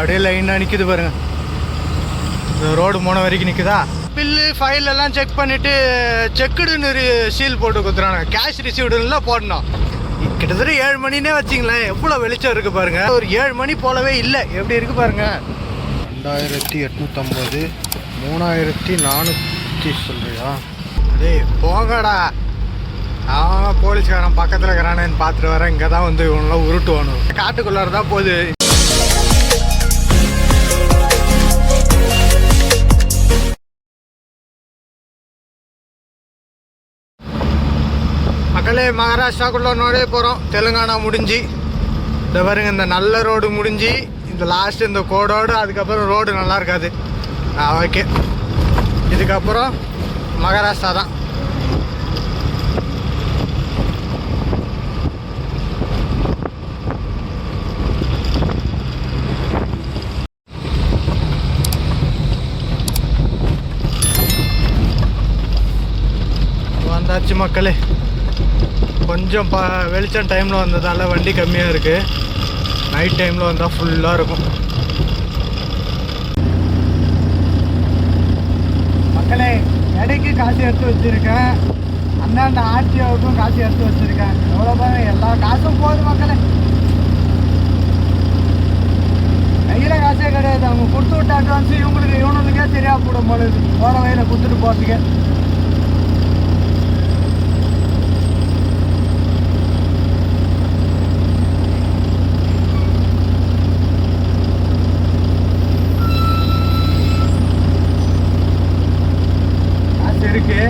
அப்படியே லைனாக நிற்குது பாருங்க. இந்த ரோடு போன வரைக்கும் நிற்குதா பில்லு ஃபைல் எல்லாம் செக் பண்ணிட்டு செக்குடுன்னு சீல் போட்டு கொடுத்துறாங்க கேஷ் ரிசீவ்டுலாம் போடணும். கிட்டத்தட்ட ஏழு மணினே வச்சிங்களேன். எவ்வளோ வெளிச்சம் இருக்குது பாருங்க. ஒரு ஏழு மணி போலவே இல்லை. எப்படி இருக்கு பாருங்க. ரெண்டாயிரத்தி எட்நூற்றம்பது மூணாயிரத்தி நானூற்றி சொல்றியா? டேய் போங்கடா. அவன் போலீஸ்காரன் பக்கத்தில் இருக்கிறானேன்னு பார்த்துட்டு வரேன். இங்கே தான் வந்து இவனெல்லாம் உருட்டுவானு. காட்டுக்குள்ளார தான் போகுது. அப்படியே மகாராஷ்டிராக்குள்ளே நோடே போகிறோம் தெலுங்கானா முடிஞ்சு. இந்த பாருங்க இந்த நல்ல ரோடு முடிஞ்சு. இந்த லாஸ்ட் இந்த கோடோடு அதுக்கப்புறம் ரோடு நல்லா இருக்காது. ஓகே இதுக்கப்புறம் மகாராஷ்டிரா தான். வந்தாச்சு மக்களே. கொஞ்சம் ப வெளிச்சம் டைமில் வந்ததால் வண்டி கம்மியாக இருக்குது நைட் டைமில் வந்தால் ஃபுல்லாக இருக்கும். மக்களே எடைக்கு காசு எடுத்து வச்சுருக்கேன். அந்தாண்ட ஆர்டிஓவுக்கும் காசு எடுத்து வச்சுருக்கேன். எவ்வளோ பாருங்க எல்லா காசும் போகுது மக்களே. கையில் காசே கிடையாது. அவங்க கொடுத்து விட்ட அட்வான்ஸு இவங்களுக்கு இவனுக்கே தெரியா போடும் போல போகிற வழியில் கொடுத்துட்டு போகிறதுக்கே காசு இருக்கு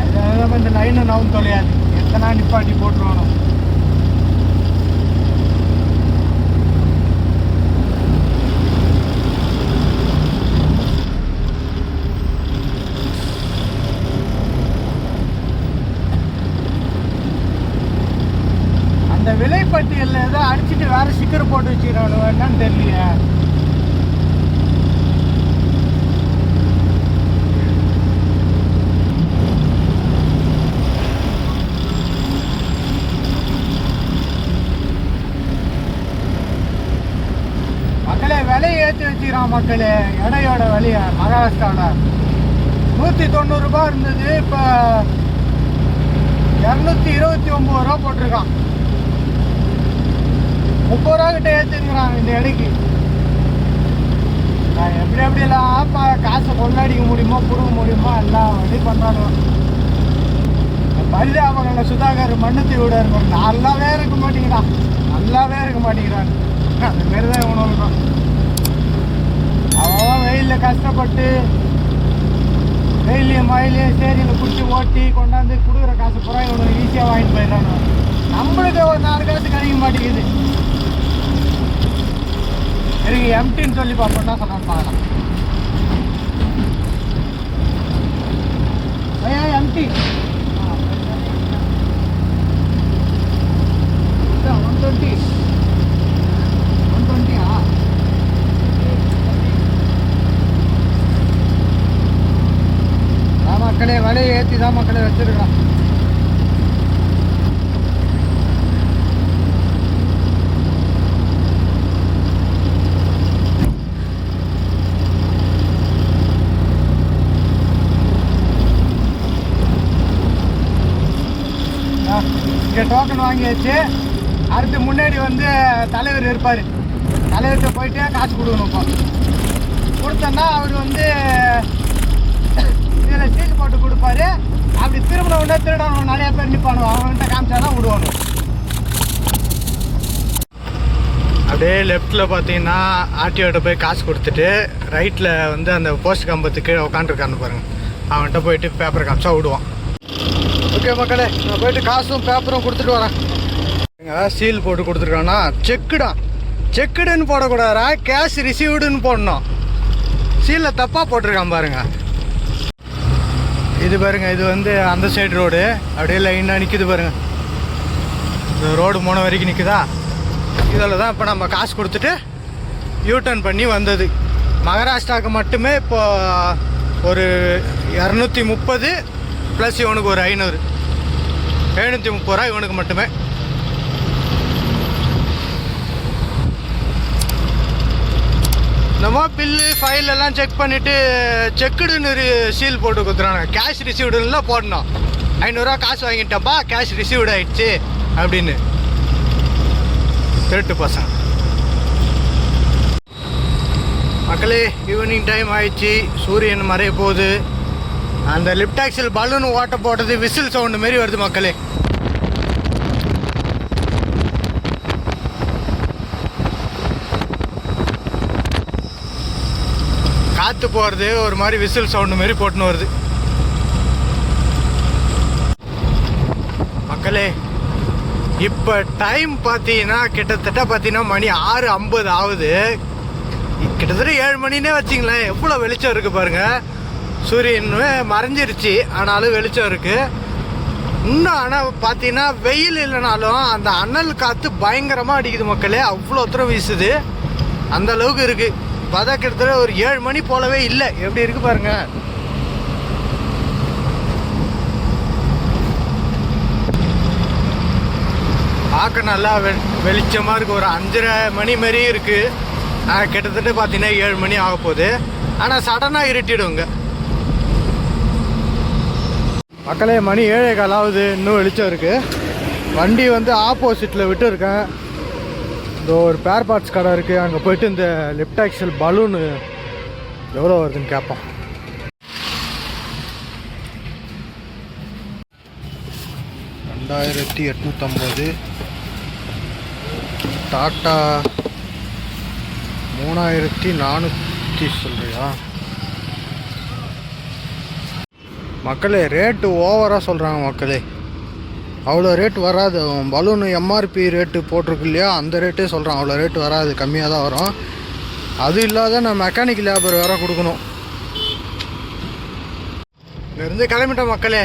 அதனால இந்த லைனை நவும் தொலையாது எத்தனை நிப்பாட்டி போட்டுருவானோ அந்த விலைப்பட்டியலில் ஏதோ அடிச்சுட்டு வேற ஸ்டிக்கர் போட்டு வச்சுக்கிறானு என்னன்னு தெரியலையே மக்களே விலையை ஏற்றி வச்சுக்கிறான் மக்களே இடையோட விலையை மகாராஷ்டிராவில் நூற்றி தொண்ணூறுரூபா இருந்தது இப்போ இரநூத்தி இருபத்தி ஒம்பது ரூபா போட்டிருக்கான். முப்பது ரூபா கிட்ட ஏற்றிருக்கிறான் இந்த இடைக்கு. நான் எப்படி எப்படிலாம் பா காசை கொண்டாடிக்க முடியுமோ பிடுங்க முடியுமோ எல்லாம் வழி பண்ணுறாங்க பரிதாபங்கள சுதாகர் மண்ணுத்தி விட இருக்கும் நல்லாவே இருக்க மாட்டேங்கிறான். நல்லாவே இருக்க மாட்டேங்கிறான். அந்த மாரி தான் இவனும் தான் அவன் வெயிலில் கஷ்டப்பட்டு வெயிலையும் மழையிலையும் சேரியில் பிடிச்சி ஓட்டி கொண்டாந்து கொடுக்குற காசு பூரா இவனுக்கு ஈஸியாக வாங்கிட்டு போயிடுறானு. நம்மளுக்கு ஒரு நாலு காசு கிடைக்க மாட்டேங்குது. எனக்கு எம்டின்னு சொல்லி பார்ப்போம் தான் சொன்னான்னு பார்க்கலாம். ஐயா எம்டி ஒன் டுவெண்ட்டி ஒன் டுவெண்ட்டியா ஆ? மக்களே விலையை ஏற்றி தான் மக்களே வச்சிருக்கான் இங்கே டோக்கன் வாங்கியாச்சு. அடுத்து முன்னாடி வந்து தலைவர் இருப்பார். தலைவர்கிட்ட போயிட்டு காசு கொடுக்கணும் இப்போ. கொடுத்தோன்னா அவர் வந்து இதில் சீல் போட்டு கொடுப்பாரு. அப்படி திரும்பின உடனே திருடணும். நிறையா பேர் நிற்பானு அவங்கள்ட்ட காமிச்சா தான் விடுவானு அப்படியே லெஃப்ட்டில் பார்த்தீங்கன்னா ஆர்டிஓட்ட போய் காசு கொடுத்துட்டு ரைட்டில் வந்து அந்த போஸ்ட் கம்பத்துக்கு உட்காந்துருக்கான்னு பாருங்கள் அவன்கிட்ட போயிட்டு பேப்பர் காமிச்சா விடுவான். ஓகே மக்களே நான் போயிட்டு காசும் பேப்பரும் கொடுத்துட்டு வரேன். சீல் போட்டு கொடுத்துருக்கானா? செக்குடா. செக்குடுன்னு போடக்கூடாதா கேஷ் ரிசீவ்டுன்னு போடணும். சீலில் தப்பாக போட்டிருக்கான் பாருங்க. இது பாருங்க இது வந்து அந்த சைடு ரோடு அப்படியே லைனாக நிற்குது பாருங்க. இந்த ரோடு போன வரைக்கும் நிற்குதா இதில் தான் இப்போ நம்ம காசு கொடுத்துட்டு யூட்டர்ன் பண்ணி வந்தது. மகாராஷ்டிராவுக்கு மட்டுமே இப்போ ஒரு இரநூத்தி முப்பது ப்ளஸ் இவனுக்கு ஒரு ஐநூறு. எழுநூற்றி முப்பது ரூபா இவனுக்கு மட்டுமே. நம்ம பில்லு ஃபைல் எல்லாம் செக் பண்ணிவிட்டு செக்குடுன்னு சீல் போட்டு கொடுத்துறாங்க கேஷ் ரிசீவ்டுன்னா போடணும். ஐநூறுரூவா காசு வாங்கிட்டப்பா கேஷ் ரிசீவ்டு ஆயிடுச்சு அப்படின்னு. திருட்டு பசங்க. மக்களே ஈவினிங் டைம் ஆயிடுச்சு. சூரியன் மறைய போகுது. அந்த லிப்ட் ஆக்சில் பலூன் ஓட்ட போட்டது விசில் சவுண்டு மாரி வருது மக்களே. காற்று போகிறது ஒரு மாதிரி விசில் சவுண்டு மாரி போட்டுன்னு வருது. மக்களே இப்போ டைம் பார்த்தீங்கன்னா கிட்டத்தட்ட பார்த்தீங்கன்னா மணி ஆறு ஐம்பது ஆகுது. கிட்டத்தட்ட ஏழு மணினே வச்சிங்களேன். எவ்வளோ வெளிச்சம் இருக்குது பாருங்கள் சூரியன் மறைஞ்சிருச்சு ஆனாலும் வெளிச்சம் இருக்குது இன்னும் ஆனால் பார்த்தீங்கன்னா வெயில் இல்லைனாலும் அந்த அனல் காற்று பயங்கரமாக அடிக்குது மக்களே. அவ்வளோ தூரம் வீசுது. அந்த அளவுக்கு இருக்குது பார்த்தா கிட்டத்தட்ட ஒரு ஏழு மணி போலவே இல்லை. எப்படி இருக்கு பாருங்க. பார்க்க நல்லா வெ வெளிச்சமாக இருக்குது ஒரு அஞ்சரை மணி மாரி இருக்குது கிட்டத்தட்ட பார்த்தீங்கன்னா ஏழு மணி ஆக போகுது ஆனால் சடனாக இருட்டிடுங்க. மக்களே மணி ஏழே காலாவது இன்னும் வெளிச்சம் இருக்குது வண்டி வந்து ஆப்போசிட்டில் விட்டு இருக்கேன் இந்த ஒரு பேர் பார்ட்ஸ் கடை இருக்குது அங்கே போயிட்டு இந்த லெஃப்ட் ஆக்சல் பலூனு எவ்வளோ வருதுன்னு கேட்போம். ரெண்டாயிரத்தி எட்நூற்றம்பது டாட்டா மூணாயிரத்தி நானூற்றி சொல்கிறியா மக்களே ரேட்டு ஓவராக சொல்கிறாங்க மக்களே. அவ்வளோ ரேட் வராது. பலூனு எம்ஆர்பி ரேட்டு போட்டிருக்கு இல்லையா? அந்த ரேட்டே சொல்கிறான் அவ்வளோ ரேட்டு வராது. கம்மியாக தான் வரும். அது இல்லாத நான் மெக்கானிக் லேபர் வேற கொடுக்கணும். இங்கேருந்து கிளம்பிட்டோம் மக்களே.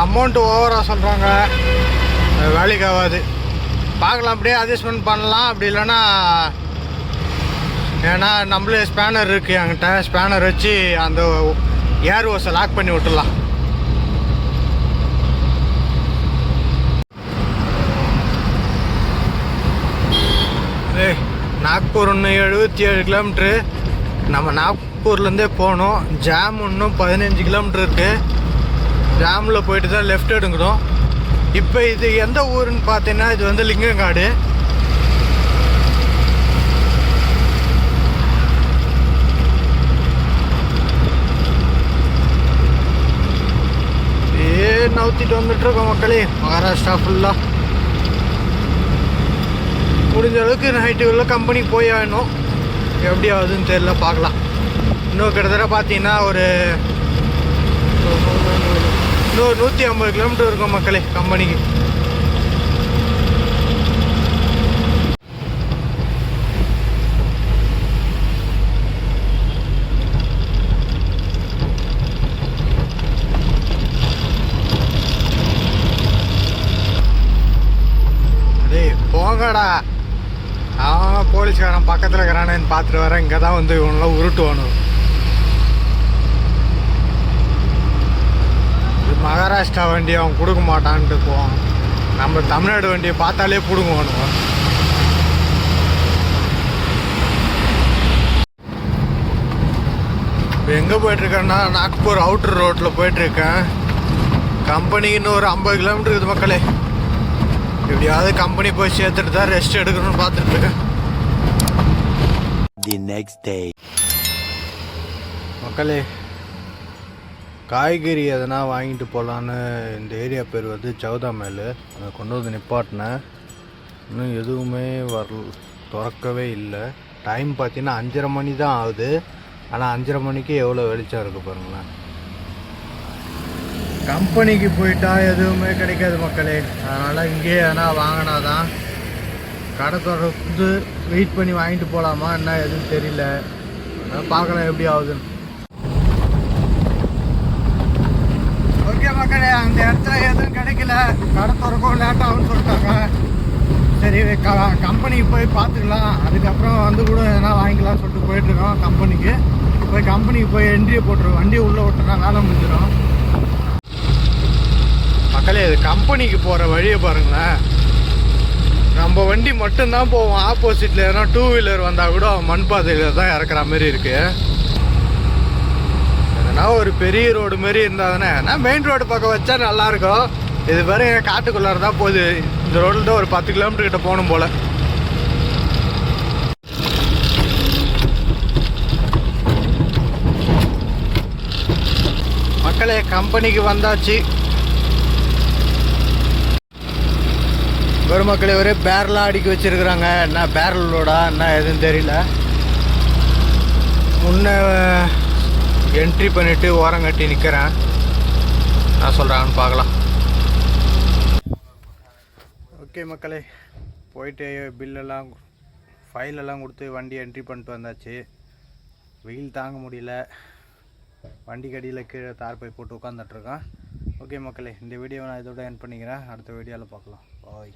அமௌண்ட்டு ஓவராக சொல்கிறாங்க வேலைக்கு ஆகாது. பார்க்கலாம். அப்படியே அட்ஜஸ்ட்மெண்ட் பண்ணலாம். அப்படி இல்லைன்னா ஏன்னா நம்மளே ஸ்பேனர் இருக்குது என்கிட்ட. ஸ்பேனர் வச்சு அந்த ஏர் ஓஸை லாக் பண்ணி விட்டுடலாம். ஏய் நாக்பூர் ஒன்று எழுபத்தி ஏழு கிலோமீட்ரு நம்ம நாக்பூர்லேருந்தே போகணும். ஜாம் இன்னும் பதினஞ்சு கிலோமீட்ரு இருக்குது ஜாமில் போயிட்டு தான் லெஃப்ட் எடுக்கணும். இப்போ இது எந்த ஊருன்னு பார்த்தீங்கன்னா இது வந்து லிங்கங்காடு. ஏ நவுத்திட்டு வந்துட்டு இருக்கோம் மக்களே மகாராஷ்டிரா ஃபுல்லாக முடிஞ்ச அளவுக்கு நைட்டு உள்ள கம்பெனிக்கு போய் ஆகணும் எப்படி ஆகுதுன்னு தெரியல பார்க்கலாம் இன்னும் கிட்டத்தட்ட பார்த்தீங்கன்னா ஒரு இன்னொரு நூற்றி ஐம்பது கிலோமீட்டர் இருக்கும் மக்களே கம்பெனிக்கு டேய் போங்கடா அவன் போலீஸ்காரன் பக்கத்தில் இருக்கிறானேன்னு பார்த்துட்டு வரேன் இங்கே தான் வந்து இவனெல்லாம் உருட்டுவானு. இது மகாராஷ்டிரா வண்டி அவன் கொடுக்க மாட்டான்ட்டு போவான். நம்ம தமிழ்நாடு வண்டியை பார்த்தாலே பிடுங்குவானுவான் இப்போ எங்கே போயிட்டுருக்கேன்னா நாக்பூர் அவுட்டர் ரோட்டில் போயிட்டுருக்கேன். கம்பெனிக்கு இன்னும் ஒரு ஐம்பது கிலோமீட்டர் இருக்குது மக்களே. எப்படியாவது கம்பெனி போய் சேர்த்துட்டு தான் ரெஸ்ட் எடுக்கணும்னு பார்த்துட்டு இருக்கேன் the next day. மக்களே காய்கறி எதனா வாங்கிட்டு போகலான்னு இந்த ஏரியா பேர் வந்து சௌதா மேல். அதை கொண்டு வந்து நிப்பாட்டினேன். இன்னும் எதுவுமே வரல திறக்கவே இல்லை. டைம் பார்த்தீங்கன்னா அஞ்சரை மணி தான் ஆகுது. ஆனால் அஞ்சரை மணிக்கு எவ்வளோ வெளிச்சம் இருக்குது பாருங்களேன். கம்பெனிக்கு போயிட்டால் எதுவுமே கிடைக்காது மக்களே. அதனால் இங்கேயே எதனா வாங்கினா தான் கடை தொடர்ந்து வெயிட் பண்ணி வாங்கிட்டு போகலாமா என்ன எதுவும் தெரியல. பார்க்கலாம் எப்படி ஆகுதுன்னு. ஓகே மக்களே அந்த இடத்துல எதுவும் கிடைக்கல. கடை திறக்கும் லேட் ஆகும்னு சொல்லிட்டாங்க. சரி க கம்பெனிக்கு போய் பார்த்துக்கலாம். அதுக்கப்புறம் வந்து கூட எதனா வாங்கிக்கலாம்னு சொல்லிட்டு போயிட்டுருக்கோம் கம்பெனிக்கு. போய் கம்பெனிக்கு போய் என்ட்ரியை போட்டுருவோம். வண்டியை உள்ளே விட்டோம்னா வேலை முடிஞ்சிடும். மக்களே இது கம்பெனிக்கு போகிற வழியை பாருங்களேன். நம்ம வண்டி மட்டும்தான் போவோம். ஆப்போசிட்டில் எதனா டூ வீலர் வந்தால் கூட மண் பாதையில் தான் இறக்குற மாதிரி இருக்கு. எதனா ஒரு பெரிய ரோடு மாதிரி இருந்தால் தானே ஏன்னா மெயின் ரோடு பக்கம் வச்சா நல்லா இருக்கும் இது வேற என் காட்டுக்குள்ளார தான் போகுது. இந்த ரோட்டில் தான் ஒரு பத்து கிலோமீட்டர் கிட்ட போகணும் போல். மக்களே கம்பெனிக்கு வந்தாச்சு. ஒரு ஒரே பேரலாக அடிக்க வச்சுருக்குறாங்க. என்ன பேரலோடா என்ன எதுன்னு தெரியல. முன்ன என்ட்ரி பண்ணிவிட்டு ஓரம் கட்டி நிற்கிறேன் நான் சொல்கிறாங்கன்னு பார்க்கலாம். ஓகே மக்களே போயிட்டு பில்லெல்லாம் ஃபைலெல்லாம் கொடுத்து வண்டி என்ட்ரி பண்ணிட்டு வந்தாச்சு. வெயில் தாங்க முடியல. வண்டி கடியில் கீழே தார் போய் போட்டு உட்காந்துட்ருக்கேன் ஓகே மக்களே இந்த வீடியோவை நான் இதோட என் பண்ணிக்கிறேன். அடுத்த வீடியோவில் பார்க்கலாம். பாய்